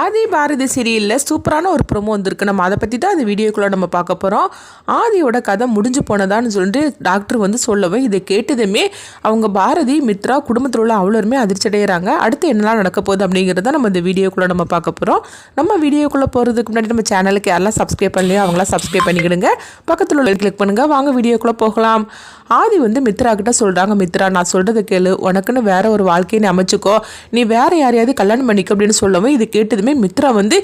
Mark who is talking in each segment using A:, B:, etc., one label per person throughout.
A: ஆதி பாரதி சீரியலில் சூப்பரான ஒரு ப்ரொமோ வந்திருக்கு. நம்ம அதை பற்றி தான் அந்த வீடியோக்குள்ளே நம்ம பார்க்க போகிறோம் ஆதியோட கதை முடிஞ்சு போனதான்னு சொல்லிட்டு டாக்டர் வந்து சொல்லவும் இதை கேட்டதுமே அவங்க பாரதி மித்ரா குடும்பத்தில் உள்ள அவ்வளோருமே அதிர்ச்சி அடைகிறாங்க அடுத்து என்னெல்லாம் நடக்க போகுது அப்படிங்கிறத நம்ம இந்த வீடியோக்குள்ளே நம்ம பார்க்க போகிறோம் நம்ம வீடியோக்குள்ளே போகிறதுக்கு முன்னாடி நம்ம சேனலுக்கு யாரெல்லாம் சப்ஸ்கிரைப் பண்ணலையோ அவங்களாம் சப்ஸ்கிரைப் பண்ணிக்கிடுங்க. பக்கத்தில் உள்ள கிளிக் பண்ணுங்கள் வாங்க வீடியோக்குள்ளே போகலாம். ஆதி வந்து மித்ரா கிட்ட சொல்கிறாங்க மித்ரா நான் சொல்கிறத கேளு. உனக்குன்னு வேற ஒரு வாழ்க்கையை நீ அமைச்சுக்கோ. நீ வேற யாரையாவது கல்யாணம் பண்ணிக்கோ அப்படின்னு சொல்லவும் இது கேட்டதுமே மித்ரா வந்து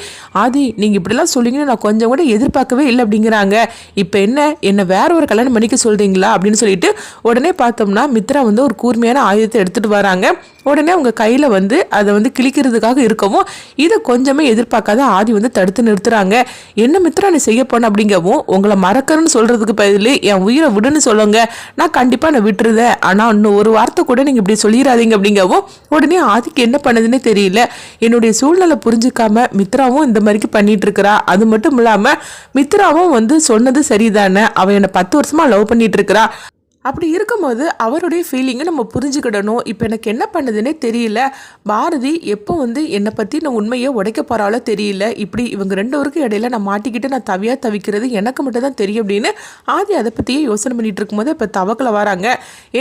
A: ஆதி நீங்கள் இப்படிலாம் சொல்லிங்கன்னு நான் கொஞ்சம் கூட எதிர்பார்க்கவே இல்லை அப்படிங்கிறாங்க. இப்போ என்ன என்னை வேற ஒரு கல்யாணம் பண்ணிக்க சொல்கிறீங்களா அப்படின்னு சொல்லிட்டு உடனே பார்த்தோம்னா மித்ரா வந்து ஒரு கூர்மையான ஆயுதத்தை எடுத்துகிட்டு வராங்க. உடனே அவங்க கையில் வந்து அதை வந்து கிழிக்கிறதுக்காக இருக்கவும் இதை கொஞ்சமே எதிர்பார்க்காத ஆதி வந்து தடுத்து நிறுத்துறாங்க. என்ன மித்ரா நீ செய்ய போன? அப்படிங்கவும் உங்களை மறக்கணும்னு சொல்கிறதுக்கு பதில் என் உயிரை விடுன்னு சொல்லுங்க. நான் கண்டிப்பாக நான் விட்டுருதேன் ஆனால் இன்னும் ஒரு வார்த்தை கூட நீங்கள் இப்படி சொல்லிடாதீங்க அப்படிங்கவும் உடனே ஆதிக்கு என்ன பண்ணுதுன்னே தெரியல. என்னுடைய சூழ்நிலை புரிஞ்சுக்காம மித்ராவும் இந்த மாதிரிக்கு பண்ணிட்டு இருக்கிறா அது மட்டும் இல்லாமல் மித்ராவும் வந்து சொன்னது சரிதானே? அவன் என்னை பத்து வருஷமா லவ் பண்ணிட்டு இருக்கிறா அப்படி இருக்கும்போது அவருடைய ஃபீலிங்கை நம்ம புரிஞ்சுக்கிடணும். இப்போ எனக்கு என்ன பண்ணுதுன்னே தெரியல. பாரதி எப்போ வந்து என்னை பற்றி நான் உண்மையை உடைக்க போகிறாலோ தெரியல. இப்படி இவங்க ரெண்டு பேருக்கும் இடையில நான் மாட்டிக்கிட்டு நான் தவியாக தவிக்கிறது எனக்கு மட்டும் தான் தெரியும் அப்படின்னு ஆதி அதை பற்றியே யோசனை பண்ணிட்டு இருக்கும்போது இப்போ தவக்கில் வராங்க.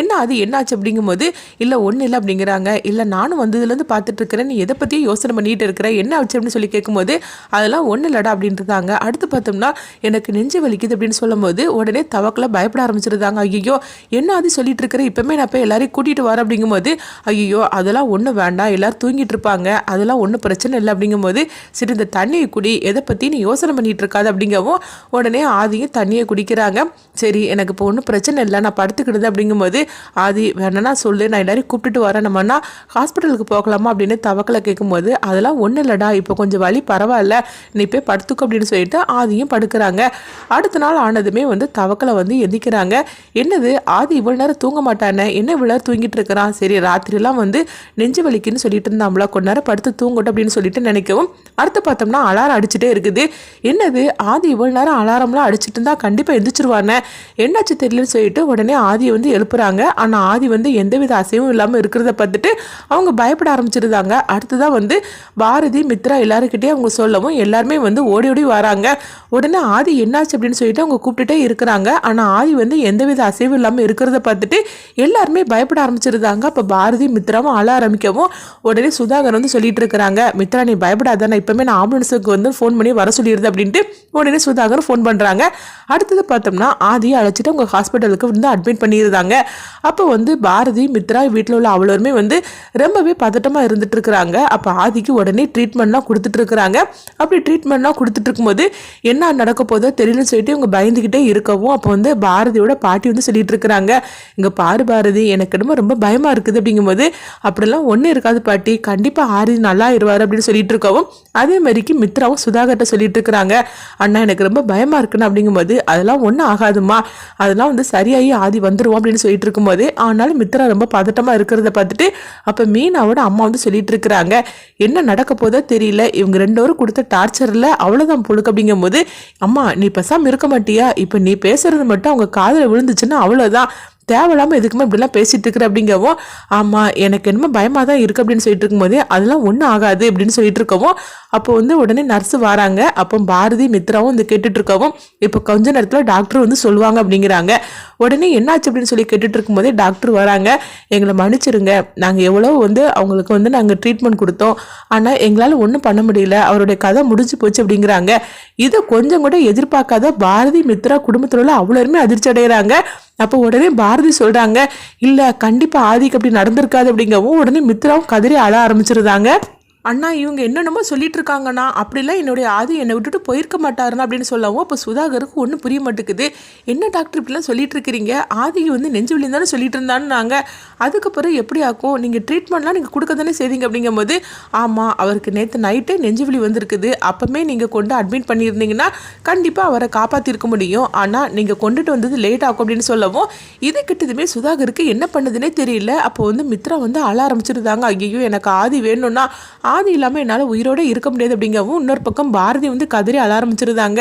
A: என்ன அது என்னாச்சு அப்படிங்கும்போது இல்லை ஒன்றும் இல்லை அப்படிங்கிறாங்க. இல்லை நானும் வந்ததுலேருந்து பார்த்துட்டு இருக்கிறேன். நீ எதை பற்றியும் யோசனை பண்ணிட்டு இருக்கிற? என்ன ஆச்சு? அப்படின்னு சொல்லி கேட்கும்போது அதெல்லாம் ஒன்றும் இல்லடா அப்படின்ட்டுருந்தாங்க அடுத்து பார்த்தோம்னா எனக்கு நெஞ்சு வலிக்குது அப்படின்னு சொல்லும்போது உடனே தவக்கில் பயப்பட ஆரம்பிச்சிருந்தாங்க. ஐயோ என்ன அது சொல்லிட்டு இருக்கிற? இப்பவுமே நான் போய் எல்லாரையும் கூட்டிட்டு வரேன் அப்படிங்கும்போது ஐயோ அதெல்லாம் ஒன்றும் வேண்டாம். எல்லாரும் தூங்கிட்டு இருப்பாங்க. அதெல்லாம் ஒன்றும் பிரச்சனை இல்லை அப்படிங்கும்போது சரி இந்த தண்ணியை குடி. எதை பற்றி நீ யோசனை பண்ணிட்டு இருக்காது அப்படிங்கவும் உடனே ஆதியும் தண்ணியை குடிக்கிறாங்க. சரி எனக்கு இப்போ ஒன்றும் பிரச்சனை இல்லை. நான் படுத்துக்கிடுது அப்படிங்கும்போது ஆதி வேணா சொல்லு. நான் எல்லாரையும் கூப்பிட்டுட்டு வரேன். நம்மனா ஹாஸ்பிட்டலுக்கு போகலாமா அப்படின்னு தவக்கலை கேட்கும்போது அதெல்லாம் ஒன்றும் இல்லைடா. இப்போ கொஞ்சம் வலி பரவாயில்ல. நீ போய் படுத்துக்கோ அப்படின்னு சொல்லிட்டு ஆதியும் படுக்கிறாங்க. அடுத்த நாள் ஆனதுமே வந்து தவக்கலை வந்து எந்திக்கிறாங்க. என்னது? ஆதி இவ்வளோ நேரம் தூங்க மாட்டானே? என்ன இவ்வளோ நேரம் தூங்கிட்டு இருக்கிறான் சரி ராத்திரிலாம் வந்து நெஞ்சு வலிக்குன்னு சொல்லிட்டு இருந்தாம்ல கொஞ்ச நேரம் படுத்து தூங்கட்டும் அப்படின்னு சொல்லிட்டு நினைக்கவும் அடுத்து பார்த்தோம்னா அலாரம் அடிச்சுட்டே இருக்குது. என்னது? ஆதி இவ்வளோ நேரம் அலாரம்லாம் அடிச்சிட்டு இருந்தா கண்டிப்பாக எந்திரிச்சிருவானே? என்னாச்சு தெரியலன்னு சொல்லிட்டு உடனே ஆதியை வந்து எழுப்புறாங்க. ஆனால் ஆதி வந்து எந்தவித அசைவும் இல்லாமல் இருக்கிறத பார்த்துட்டு அவங்க பயப்பட ஆரம்பிச்சிருந்தாங்க. அடுத்ததான் வந்து பாரதி மித்ரா எல்லாருக்கிட்டே அவங்க சொல்லவும் எல்லாருமே வந்து ஓடி ஓடி வராங்க. உடனே ஆதி என்னாச்சு அப்படின்னு சொல்லிட்டு அவங்க கூப்பிட்டுட்டே இருக்கிறாங்க. ஆனால் ஆதி வந்து எந்தவித அசைவும் இல்லாமல் இருக்கிறத பார்த்துட்டு எல்லாருமே பயப்பட ஆரம்பிச்சிருந்தாங்க. அப்போ பாரதி மித்ராவும் அழ ஆரம்பிக்கவும் உடனே சுதாகர் வந்து சொல்லிட்டு இருக்கிறாங்க மித்ரா நீ பயப்படாத நான் இப்போமே நான் ஆம்புலன்ஸுக்கு வந்து ஃபோன் பண்ணி வர சொல்லிடுது அப்படின்ட்டு உடனே சுதாகர் ஃபோன் பண்ணுறாங்க அடுத்தது பார்த்தோம்னா ஆதியை அழைச்சிட்டு அவங்க ஹாஸ்பிட்டலுக்கு வந்து அட்மிட் பண்ணியிருந்தாங்க. அப்போ வந்து பாரதி மித்ரா வீட்டில் உள்ள அவ்வளோருமே வந்து ரொம்பவே பதட்டமாக இருந்துட்டு இருக்கிறாங்க. அப்போ ஆதிக்கு உடனே ட்ரீட்மெண்ட்லாம் கொடுத்துட்டு இருக்கிறாங்க. அப்படி ட்ரீட்மெண்ட்லாம் கொடுத்துட்டு இருக்கும்போது என்ன நடக்க போதோ தெரியலன்னு சொல்லிட்டு இவங்க பயந்துக்கிட்டே இருக்கவும் அப்போ வந்து பாரதியோட பாட்டி வந்து சொல்லிட்டு இருக்கிறாங்க இங்கே பாரு பாரதி எனக்கு என்னமோ ரொம்ப பயமாக இருக்குது அப்படிங்கும்போது அப்படிலாம் ஒன்றும் இருக்காது பாட்டி. கண்டிப்பாக ஆரி நல்லா இருவார் அப்படின்னு சொல்லிட்டு இருக்கவும் அதே மாதிரிக்கு மித்ராவும் சுதாகர்கிட்ட சொல்லிட்டு இருக்கிறாங்க. அண்ணா எனக்கு ரொம்ப பயமாக இருக்குன்னு அப்படிங்கும்போது அதெல்லாம் ஒன்றும் ஆகாதுமா அதெல்லாம் வந்து சரியாகி ஆதி வந்துருவோம் அப்படின்னு சொல்லிட்டு இருக்கும்போது ஆனாலும் மித்ரா ரொம்ப பதட்டமாக இருக்கிறத பார்த்துட்டு அப்போ மீனாவோட அம்மா வந்து சொல்லிட்டு இருக்கிறாங்க. என்ன நடக்க போதோ தெரியல இவங்க ரெண்டு பேரும் கொடுத்த டார்ச்சரில் அவ்வளோதான் பொழுக்கு அப்படிங்கும்போது அம்மா நீ பேசாமல் இருக்க மாட்டியா? இப்போ நீ பேசுறது மட்டும் அவங்க காதில் விழுந்துச்சுன்னா அவ்வளோ அவ்வளோதான் தேவையில்லாமல் எதுக்குமே இப்படிலாம் பேசிட்டு இருக்கிற அப்படிங்கவும் ஆமாம் எனக்கு என்னமோ பயமாக தான் இருக்குது அப்படின்னு சொல்லிட்டு இருக்கும்போது அதெல்லாம் ஒன்றும் ஆகாது அப்படின்னு சொல்லிட்டு இருக்கவும் அப்போ வந்து உடனே நர்ஸு வராங்க. அப்போ பாரதி மித்ராவும் வந்து கேட்டுட்டு இருக்கவும் இப்போ கொஞ்ச நேரத்தில் டாக்டர் வந்து சொல்லுவாங்க அப்படிங்கிறாங்க. உடனே என்னாச்சு அப்படின்னு சொல்லி கேட்டுட்டு இருக்கும்போதே டாக்டர் வராங்க. எங்களை மன்னிச்சிருங்க. நாங்கள் எவ்வளோ வந்து அவங்களுக்கு வந்து நாங்கள் ட்ரீட்மெண்ட் கொடுத்தோம். ஆனால் எங்களால் ஒன்றும் பண்ண முடியல. அவருடைய கதை முடிஞ்சு போச்சு அப்படிங்கிறாங்க. இதை கொஞ்சம் கூட எதிர்பார்க்காத பாரதி மித்ரா குடும்பத்தில் உள்ள அவ்வளோருமே அதிர்ச்சி அடைகிறாங்க அப்போ உடனே பாரதி சொல்கிறாங்க இல்லை கண்டிப்பாக ஆதிக்கு அப்படி நடந்திருக்காது அப்படிங்கவும் உடனே மித்ராவும் கதறி அழ ஆரம்பிச்சிருந்தாங்க. அண்ணா இவங்க என்னென்னமோ சொல்லிட்டு இருக்காங்கண்ணா அப்படிலாம் என்னுடைய ஆதி என்னை விட்டுட்டு போயிருக்க மாட்டாருண்ணா அப்படின்னு சொல்லவும் அப்போ சுதாகருக்கு ஒன்றும் புரிய மாட்டேங்குது. என்ன டாக்டர் இப்படிலாம் சொல்லிட்டு இருக்கிறீங்க ஆதிக்கு வந்து நெஞ்சு வலி தானே சொல்லிட்டு இருந்தான்னு நாங்கள் அதுக்கப்புறம் எப்படி ஆக்கும்? நீங்கள் ட்ரீட்மெண்ட்லாம் நீங்கள் கொடுக்க தானே செய்தீங்க? அப்படிங்கும்போது ஆமாம் அவருக்கு நேற்று நைட்டே நெஞ்சு வலி வந்திருக்குது. அப்போமே நீங்கள் கொண்டு அட்மிட் பண்ணியிருந்தீங்கன்னா கண்டிப்பாக அவரை காப்பாற்றிருக்க முடியும். ஆனால் நீங்கள் கொண்டுட்டு வந்தது லேட் ஆகும் அப்படின்னு சொல்லவும் இது கிட்டதுமே சுதாகருக்கு என்ன பண்ணுதுன்னே தெரியல. அப்போ வந்து மித்ரா வந்து அழ ஆரம்பிச்சிருந்தாங்க. ஐயோ எனக்கு ஆதி வேணும்னா ஆதி இல்லாமல் என்னால் உயிரோட இருக்க முடியாது அப்படிங்கவும் இன்னொரு பக்கம் பாரதி வந்து கதறி அழ ஆரம்பிச்சிருந்தாங்க.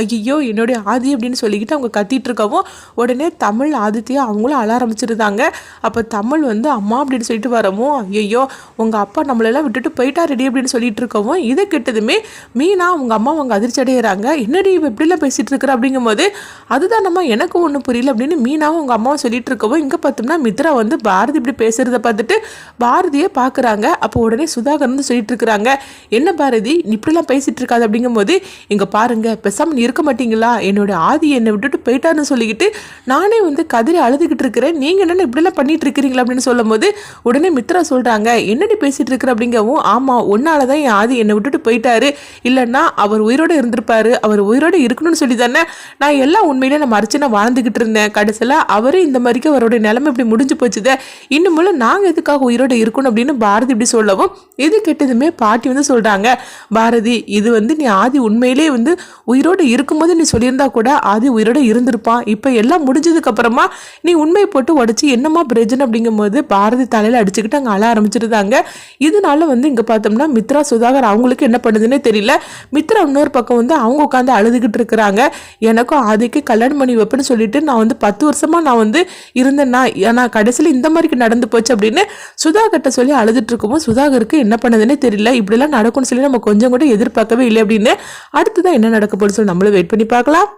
A: ஐயோ என்னுடைய ஆதி அப்படின்னு சொல்லிக்கிட்டு அவங்க கத்திட்டு இருக்கவும் உடனே தமிழ் ஆதித்யா அவங்களும் அழ ஆரம்பிச்சிருந்தாங்க. அப்போ தமிழ் வந்து அம்மா அப்படின்னு சொல்லிட்டு வரவும் ஐயோ உங்கள் அப்பா நம்மளெல்லாம் விட்டுட்டு போயிட்டா ரெடி அப்படின்னு சொல்லிட்டு இருக்கவும் இதை கெட்டதுமே மீனா அவங்க அம்மா அவங்க அதிர்ச்சி அடைகிறாங்க என்னடி இவ இப்படிலாம் பேசிட்டு இருக்கிற அப்படிங்கும்போது அதுதான் நம்ம எனக்கும் ஒன்றும் புரியல அப்படின்னு மீனாவும் அவங்க அம்மாவும் சொல்லிட்டு இருக்கவும் இங்கே பார்த்தோம்னா மித்ரா வந்து பாரதி இப்படி பேசுறதை பார்த்துட்டு பாரதியை பார்க்குறாங்க அப்போ உடனே சுதாகர் வந்து சொல்லிட்டு இருக்கிறாங்க என்ன பாரதி இப்படிலாம் பேசிட்டு இருக்காது அப்படிங்கும்போது இங்கே பாருங்க பேசாம இருக்க மாட்டீங்களா? என்னோட ஆதி என்னை விட்டுட்டு போயிட்டான்னு சொல்லிக்கிட்டு நானே வந்து கதறி அழுதுகிட்டு இருக்கிறேன் நீங்கள் என்னென்ன இப்படிலாம் பண்ணிட்டு இருக்கிறீங்களா அப்படின்னு சொல்லும்போது உடனே மித்ரா சொல்கிறாங்க என்னடி பேசிட்டு இருக்கிற அப்படிங்கவும் ஆமாம் ஒன்னால தான் என் ஆதி என்னை விட்டுட்டு போயிட்டாரு. இல்லைன்னா அவர் உயிரோடு இருந்திருப்பாரு. அவர் உயிரோடு இருக்கணும்னு சொல்லி தானே நான் எல்லாம் உண்மையிலே நான் மறைச்சு நான் வாழ்ந்துகிட்டு இருந்தேன் கடைசியில் அவரே இந்த மாதிரிக்கு அவருடைய நிலைமை இப்படி முடிஞ்சு போச்சுதே. இன்னும் நாங்கள் எதுக்காக உயிரோடு இருக்கணும் அப்படின்னு பாரதி இப்படி சொல்லவும் இது கேட்டதுமே பாட்டி வந்து சொல்கிறாங்க பாரதி இது வந்து நீ ஆதி உண்மையிலே வந்து உயிரோடு இருக்கும்போது நீ சொல்லியிருந்தா கூட ஆதி உயிரோடு இருந்திருப்பான். இப்போ எல்லாம் முடிஞ்சதுக்கு அப்புறமா நீ உண்மையை போட்டு உடச்சி என்னம்மா பிரஜன் அப்படிங்கும்போது பாரதி தலையில் அடிச்சுக்கிட்டு அங்கே அழ ஆரம்பிச்சிருந்தாங்க. இதனால வந்து இங்கே பார்த்தோம்னா மித்ரா சுதாகர் அவங்களுக்கு என்ன பண்ணுதுன்னே தெரியல. மித்ரா இன்னொரு பக்கம் வந்து அவங்க உட்காந்து அழுதுகிட்டு இருக்கிறாங்க. எனக்கும் ஆதிக்கு கல்யாணம் பண்ணி வைப்பேன்னு சொல்லிட்டு நான் வந்து பத்து வருஷமாக நான் வந்து இருந்தேன்னா ஆனால் கடைசியில் இந்த மாதிரி நடந்து போச்சு அப்படின்னு சுதாகர்கிட்ட சொல்லி அழுதுட்டு இருக்கும்போது சுதாகருக்கு என்ன பண்ணுதுன்னு தெரியல. இப்படிலாம் நடக்கும்னு சொல்லி நம்ம கொஞ்சம் கூட எதிர்பார்க்கவே இல்லை அப்படின்னு அடுத்ததான் என்ன நடக்க போகுதுன்னு சொல்லி நம்மளும் வெயிட் பண்ணி பார்க்கலாம்.